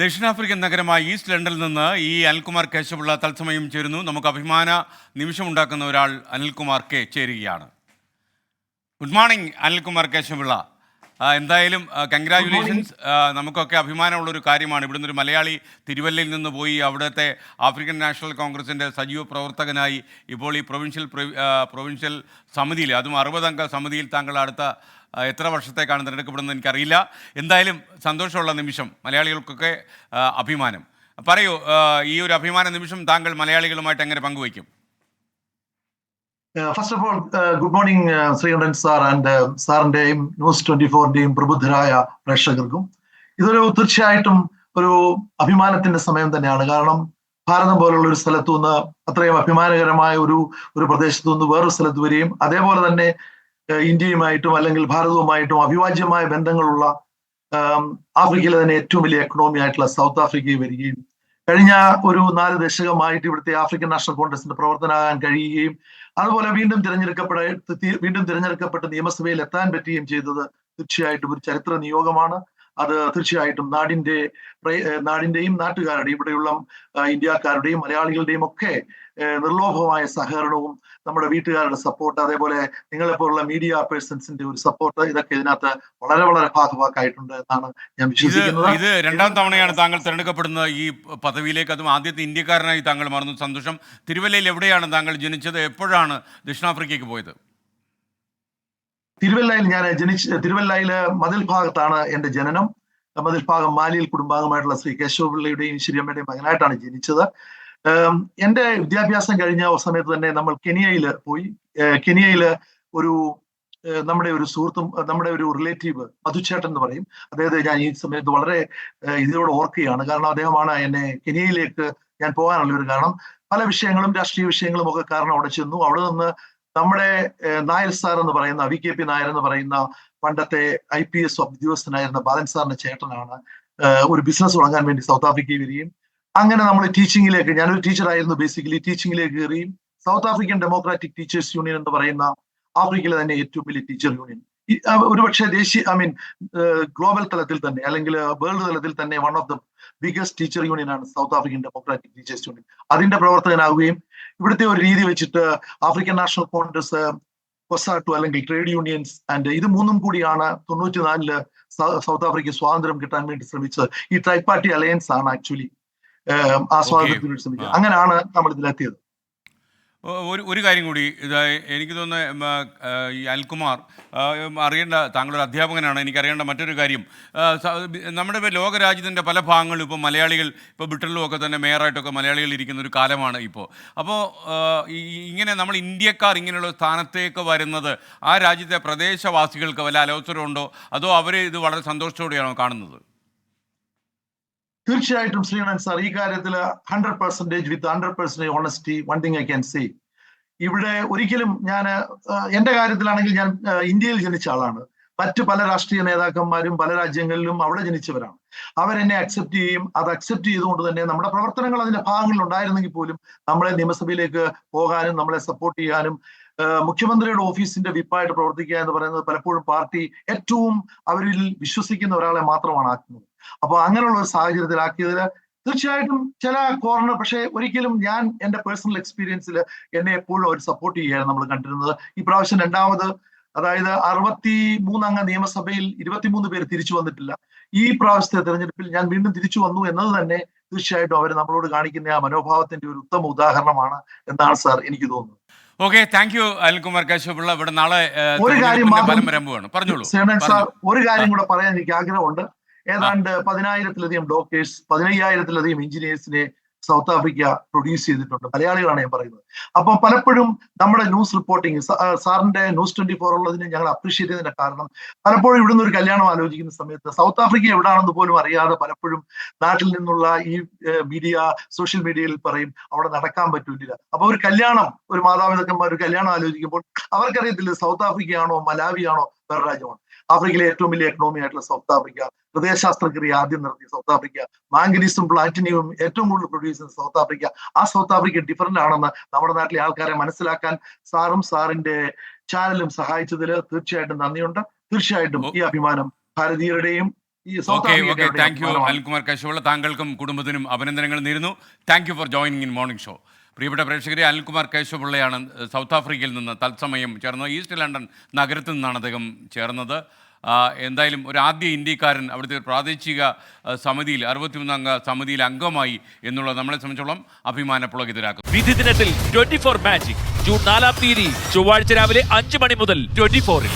ദക്ഷിണാഫ്രിക്കൻ നഗരമായ ഈസ്റ്റ് ലണ്ടനിൽ നിന്ന് ഈ അനിൽകുമാർ കേശവുള്ള തത്സമയം ചേരുന്നു. നമുക്ക് അഭിമാന നിമിഷമുണ്ടാക്കുന്ന ഒരാൾ അനിൽകുമാർ കെ ചേരുകയാണ്. Good morning Anilkumar Keshavapillai. ആ, എന്തായാലും കൺഗ്രാചുലേഷൻസ് നമുക്കൊക്കെ അഭിമാനമുള്ള ഒരു കാര്യമാണ്. ഇവിടുന്ന് ഒരു മലയാളി തിരുവല്ലയിൽ നിന്ന് പോയി അവിടുത്തെ ആഫ്രിക്കൻ നാഷണൽ കോൺഗ്രസിന്റെ സജീവ പ്രവർത്തകനായി ഇപ്പോൾ ഈ പ്രൊവിൻഷ്യൽ പ്രൊവിൻഷ്യൽ സമിതിയിൽ അതും അറുപതംഗ സമിതിയിൽ താങ്കൾ അടുത്ത എത്ര വർഷത്തേക്കാണ് തിരഞ്ഞെടുക്കപ്പെടുന്നത് എനിക്കറിയില്ല. എന്തായാലും സന്തോഷമുള്ള നിമിഷം മലയാളികൾക്കൊക്കെ അഭിമാനം. പറയൂ ഈ ഒരു അഭിമാന നിമിഷം താങ്കൾ മലയാളികളുമായിട്ട് എങ്ങനെ പങ്കുവയ്ക്കും? First of all good morning Sreekandan sir and സാറിന്റെയും news twenty ഫോറിന്റെയും പ്രബുദ്ധരായ പ്രേക്ഷകർക്കും. ഇതൊരു തീർച്ചയായിട്ടും ഒരു അഭിമാനത്തിന്റെ സമയം തന്നെയാണ്. കാരണം ഭാരതം പോലുള്ള ഒരു സ്ഥലത്തു നിന്ന് അത്രയും അഭിമാനകരമായ ഒരു ഒരു പ്രദേശത്തു നിന്ന് വേറൊരു സ്ഥലത്ത് വരികയും അതേപോലെ തന്നെ ഇന്ത്യയുമായിട്ടും അല്ലെങ്കിൽ ഭാരതവുമായിട്ടും അവിഭാജ്യമായ ബന്ധങ്ങളുള്ള ആഫ്രിക്കയിലെ തന്നെ ഏറ്റവും വലിയ എക്കണോമി ആയിട്ടുള്ള സൗത്ത് ആഫ്രിക്കയിൽ വരികയും കഴിഞ്ഞ ഒരു നാല് ദശകമായിട്ട് ഇവിടുത്തെ ആഫ്രിക്കൻ നാഷണൽ കോൺഗ്രസിന്റെ പ്രവർത്തനമാകാൻ കഴിയുകയും അതുപോലെ വീണ്ടും തിരഞ്ഞെടുക്കപ്പെട വീണ്ടും തിരഞ്ഞെടുക്കപ്പെട്ട് നിയമസഭയിൽ എത്താൻ പറ്റുകയും ചെയ്തത് തീർച്ചയായിട്ടും ഒരു ചരിത്ര നിയോഗമാണ്. അത് തീർച്ചയായിട്ടും നാടിന്റെ നാടിന്റെയും നാട്ടുകാരുടെയും ഇവിടെയുള്ള ഇന്ത്യക്കാരുടെയും മലയാളികളുടെയും ഒക്കെ നിർലോഭമായ സഹകരണവും നമ്മുടെ വീട്ടുകാരുടെ സപ്പോർട്ട് അതേപോലെ നിങ്ങളെപ്പോലുള്ള മീഡിയ പേഴ്സൺസിന്റെ ഒരു സപ്പോർട്ട് ഇതൊക്കെ ഇതിനകത്ത് വളരെ വളരെ ഭാഗവാക്കായിട്ടുണ്ട് എന്നാണ് ഞാൻ വിശ്വസിക്കുന്നത്. ഇത് രണ്ടാം തവണയാണ് താങ്കൾ തിരഞ്ഞെടുക്കപ്പെടുന്നത്. ഈ പദവിയിലേക്ക് അതും ആദ്യത്തെ ഇന്ത്യക്കാരനായി താങ്കൾ മാറുന്നു. സന്തോഷം. തിരുവല്ലയിൽ എവിടെയാണ് താങ്കൾ ജനിച്ചത്? എപ്പോഴാണ് ദക്ഷിണാഫ്രിക്കയ്ക്ക് പോയത്? തിരുവല്ലയിൽ ഞാൻ ജനിച്ച തിരുവല്ലയിലെ മതിൽ ഭാഗത്താണ് എന്റെ ജനനം. മതിൽ ഭാഗം മാലിയിൽ കുടുംബാംഗമായിട്ടുള്ള ശ്രീ കേശവപിള്ളയുടെയും ശരിയമ്മയുടെയും മകനായിട്ടാണ് ജനിച്ചത്. എന്റെ വിദ്യാഭ്യാസം കഴിഞ്ഞ സമയത്ത് തന്നെ നമ്മൾ കെനിയയിൽ പോയി. കെനിയയിൽ ഒരു നമ്മുടെ ഒരു സുഹൃത്തും നമ്മുടെ ഒരു റിലേറ്റീവ് മധുച്ചേട്ടൻ എന്ന് പറയും. അദ്ദേഹത്തെ ഞാൻ ഈ സമയത്ത് വളരെ ഇതിനോട് ഓർക്കുകയാണ്. കാരണം അദ്ദേഹമാണ് എന്നെ കെനിയയിലേക്ക് ഞാൻ പോകാനുള്ള ഒരു കാരണം. പല വിഷയങ്ങളും രാഷ്ട്രീയ വിഷയങ്ങളും ഒക്കെ കാരണം അവിടെ ചെന്നു. അവിടെ നിന്ന് നമ്മുടെ നായർ സാർ എന്ന് പറയുന്ന വി കെ പി നായർ എന്ന് പറയുന്ന പണ്ടത്തെ ഐ പി എസ് ഉദ്യോഗസ്ഥനായിരുന്ന ബാലൻ സാറിന്റെ ചേട്ടനാണ് ഒരു ബിസിനസ് തുടങ്ങാൻ വേണ്ടി സൗത്ത് ആഫ്രിക്കയിൽ വരികയും. അങ്ങനെ നമ്മൾ ടീച്ചിങ്ങിലേക്ക് ഞാനൊരു ടീച്ചറായിരുന്നു ബേസിക്കലി ടീച്ചിങ്ങിലേക്ക് കയറിയും. South African democratic teachers union എന്ന് പറയുന്ന ആഫ്രിക്കയിലെ തന്നെ ഏറ്റവും വലിയ ടീച്ചർ യൂണിയൻ ഒരുപക്ഷെ ദേശീയ ഐ മീൻ ഗ്ലോബൽ തലത്തിൽ തന്നെ അല്ലെങ്കിൽ വേൾഡ് തലത്തിൽ തന്നെ one of the biggest teacher union ആണ് South African democratic teachers union അതിന്റെ പ്രവർത്തകനാവുകയും ഇവിടുത്തെ ഒരു രീതി വെച്ചിട്ട് ആഫ്രിക്കൻ നാഷണൽ കോൺഗ്രസ് കൊസാട്ടു അല്ലെങ്കിൽ ട്രേഡ് യൂണിയൻസ് ആൻഡ് ഇത് മൂന്നും കൂടിയാണ് തൊണ്ണൂറ്റിനാലിൽ സൗത്ത് ആഫ്രിക്ക സ്വാതന്ത്ര്യം കിട്ടാൻ വേണ്ടി ശ്രമിച്ചത്. ഈ ട്രൈ പാർട്ടി അലയൻസ് ആണ് ആക്ച്വലി ആ സ്വാതന്ത്ര്യത്തിന് വേണ്ടി ശ്രമിച്ചത്. അങ്ങനെയാണ് നമ്മൾ ഇതിലെത്തിയത് ഒരു ഒരു കാര്യം കൂടി ഇത് എനിക്ക് തോന്നുന്ന ഈ അൽകുമാർ അറിയേണ്ട താങ്കളൊരു അധ്യാപകനാണ് എനിക്കറിയേണ്ട മറ്റൊരു കാര്യം. നമ്മുടെ ഇപ്പോൾ ലോകരാജ്യത്തിന്റെ പല ഭാഗങ്ങളിലും ഇപ്പോൾ മലയാളികൾ ഇപ്പോൾ ബ്രിട്ടനിലും ഒക്കെ തന്നെ മേയറായിട്ടൊക്കെ മലയാളികൾ ഇരിക്കുന്ന ഒരു കാലമാണ് ഇപ്പോൾ അപ്പോൾ ഇങ്ങനെ നമ്മൾ ഇന്ത്യക്കാർ ഇങ്ങനെയുള്ള സ്ഥാനത്തേക്ക് വരുന്നത് ആ രാജ്യത്തെ പ്രദേശവാസികൾക്ക് വല്ല അലോസരമുണ്ടോ? അതോ അവർ ഇത് വളരെ സന്തോഷത്തോടെയാണോ കാണുന്നത്? തീർച്ചയായിട്ടും ശ്രീകണ്ഠൻ സാർ ഈ കാര്യത്തിൽ hundred percentage with hundred percentage honesty one thing I can say ഇവിടെ ഒരിക്കലും ഞാൻ എന്റെ കാര്യത്തിലാണെങ്കിൽ ഞാൻ ഇന്ത്യയിൽ ജനിച്ച ആളാണ്. മറ്റ് പല രാഷ്ട്രീയ നേതാക്കന്മാരും പല രാജ്യങ്ങളിലും അവിടെ ജനിച്ചവരാണ്. അവരെന്നെ അക്സെപ്റ്റ് ചെയ്യും. അത് അക്സെപ്റ്റ് ചെയ്തുകൊണ്ട് തന്നെ നമ്മുടെ പ്രവർത്തനങ്ങൾ അതിന്റെ ഭാഗങ്ങളിൽ ഉണ്ടായിരുന്നെങ്കിൽ പോലും നമ്മളെ നിയമസഭയിലേക്ക് പോകാനും നമ്മളെ സപ്പോർട്ട് ചെയ്യാനും മുഖ്യമന്ത്രിയുടെ ഓഫീസിന്റെ വിപ്പായിട്ട് പ്രവർത്തിക്കുക എന്ന് പറയുന്നത് പലപ്പോഴും പാർട്ടി ഏറ്റവും അവരിൽ വിശ്വസിക്കുന്ന ഒരാളെ മാത്രമാണ് ആക്കുന്നത്. അപ്പൊ അങ്ങനെയുള്ള ഒരു സാഹചര്യത്തിലാക്കിയതിൽ തീർച്ചയായിട്ടും ചില കോർണർ പക്ഷേ ഒരിക്കലും ഞാൻ എന്റെ പേഴ്സണൽ എക്സ്പീരിയൻസിൽ എന്നെ എപ്പോഴും അവർ സപ്പോർട്ട് ചെയ്യുകയാണ് നമ്മൾ കണ്ടിരുന്നത്. ഈ പ്രാവശ്യം രണ്ടാമത് അതായത് അറുപത്തി മൂന്നംഗ നിയമസഭയിൽ ഇരുപത്തിമൂന്ന് പേര് തിരിച്ചു വന്നിട്ടില്ല. ഈ പ്രാവശ്യത്തെ തെരഞ്ഞെടുപ്പിൽ ഞാൻ വീണ്ടും തിരിച്ചു വന്നു എന്നത് തന്നെ തീർച്ചയായിട്ടും അവർ നമ്മളോട് കാണിക്കുന്ന ആ മനോഭാവത്തിന്റെ ഒരു ഉത്തമ ഉദാഹരണമാണ് എന്നാണ് സാർ എനിക്ക് തോന്നുന്നത്. Okay thank you Anilkumar Kashyapilla. ഇവിടെ നാളെ ഒരു കാര്യം പറഞ്ഞോളൂ. സാർ ഒരു കാര്യം കൂടെ പറയാൻ എനിക്ക് ആഗ്രഹമുണ്ട്. ഏതാണ്ട് പതിനായിരത്തിലധികം ഡോക്ടേഴ്സ് പതിനയ്യായിരത്തിലധികം എഞ്ചിനീയേഴ്സിനെ സൗത്ത് ആഫ്രിക്ക പ്രൊഡ്യൂസ് ചെയ്തിട്ടുണ്ട്. മലയാളികളാണ് ഞാൻ പറയുന്നത്. അപ്പം പലപ്പോഴും നമ്മുടെ ന്യൂസ് റിപ്പോർട്ടിങ് സാറിന്റെ ന്യൂസ് ട്വന്റി ഫോർ ഉള്ളതിനെ ഞങ്ങൾ അപ്രീഷിയേറ്റ് ചെയ്തതിന്റെ കാരണം പലപ്പോഴും ഇവിടുന്ന് ഒരു കല്യാണം ആലോചിക്കുന്ന സമയത്ത് സൗത്ത് ആഫ്രിക്ക എവിടാണെന്ന് പോലും അറിയാതെ പലപ്പോഴും നാട്ടിൽ നിന്നുള്ള ഈ മീഡിയ സോഷ്യൽ മീഡിയയിൽ പറയും അവിടെ നടക്കാൻ പറ്റൂല അപ്പൊ ഒരു കല്യാണം ഒരു മാതാപിതാക്കന്മാർ ഒരു കല്യാണം ആലോചിക്കുമ്പോൾ അവർക്കറിയത്തില്ല സൗത്ത് ആഫ്രിക്കയാണോ മലാവിയാണോ വേറെ രാജ്യമാണ്. ആഫ്രിക്കയിലെ ഏറ്റവും വലിയ എക്കണോമി ആയിട്ടുള്ള സൗത്ത് ആഫ്രിക്ക ഹൃദയശാസ്ത്രക്രിയ ആദ്യം നടത്തിയ സൗത്ത് ആഫ്രിക്ക മാംഗനീസും പ്ലാറ്റിനിയവും ഏറ്റവും കൂടുതൽ പ്രൊഡ്യൂസ് ചെയ്യുന്ന സൗത്ത് ആഫ്രിക്ക ആ സൗത്ത് ആഫ്രിക്ക ഡിഫറെന്റ് ആണെന്ന് നമ്മുടെ നാട്ടിലെ ആൾക്കാരെ മനസ്സിലാക്കാൻ സാറും സാറിന്റെ ചാനലും സഹായിച്ചതിൽ തീർച്ചയായിട്ടും നന്ദിയുണ്ട്. തീർച്ചയായിട്ടും ഈ അഭിമാനം ഭാരതീയരുടെയും okay okay thank you Anilkumar Kashyapulla താങ്കൾക്കും കുടുംബത്തിനും അഭിനന്ദനങ്ങൾ നേരുന്നു. Thank you for joining in morning show പ്രിയപ്പെട്ട പ്രേക്ഷകരെ അനിൽകുമാർ കേശവപിള്ളയാണ് സൗത്ത് ആഫ്രിക്കയിൽ നിന്ന് തത്സമയം ചേർന്നത്. ഈസ്റ്റ് ലണ്ടൻ നഗരത്തിൽ നിന്നാണ് അദ്ദേഹം ചേർന്നത്. എന്തായാലും ഒരു ആദ്യ ഇന്ത്യക്കാരൻ അവിടുത്തെ പ്രാദേശിക സമിതിയിൽ സമിതിയിൽ അറുപത്തിമൂന്നംഗ സമിതിയിൽ അംഗമായി എന്നുള്ളത് നമ്മളെ സംബന്ധിച്ചോളം അഭിമാനപ്പുളകിതരാക്കും വിധി ദിനത്തിൽ ട്വന്റി ഫോർ മാജിക് ജൂൺ നാലാം തീയതി ചൊവ്വാഴ്ച രാവിലെ അഞ്ച് മണി മുതൽ ട്വന്റി ഫോറിൽ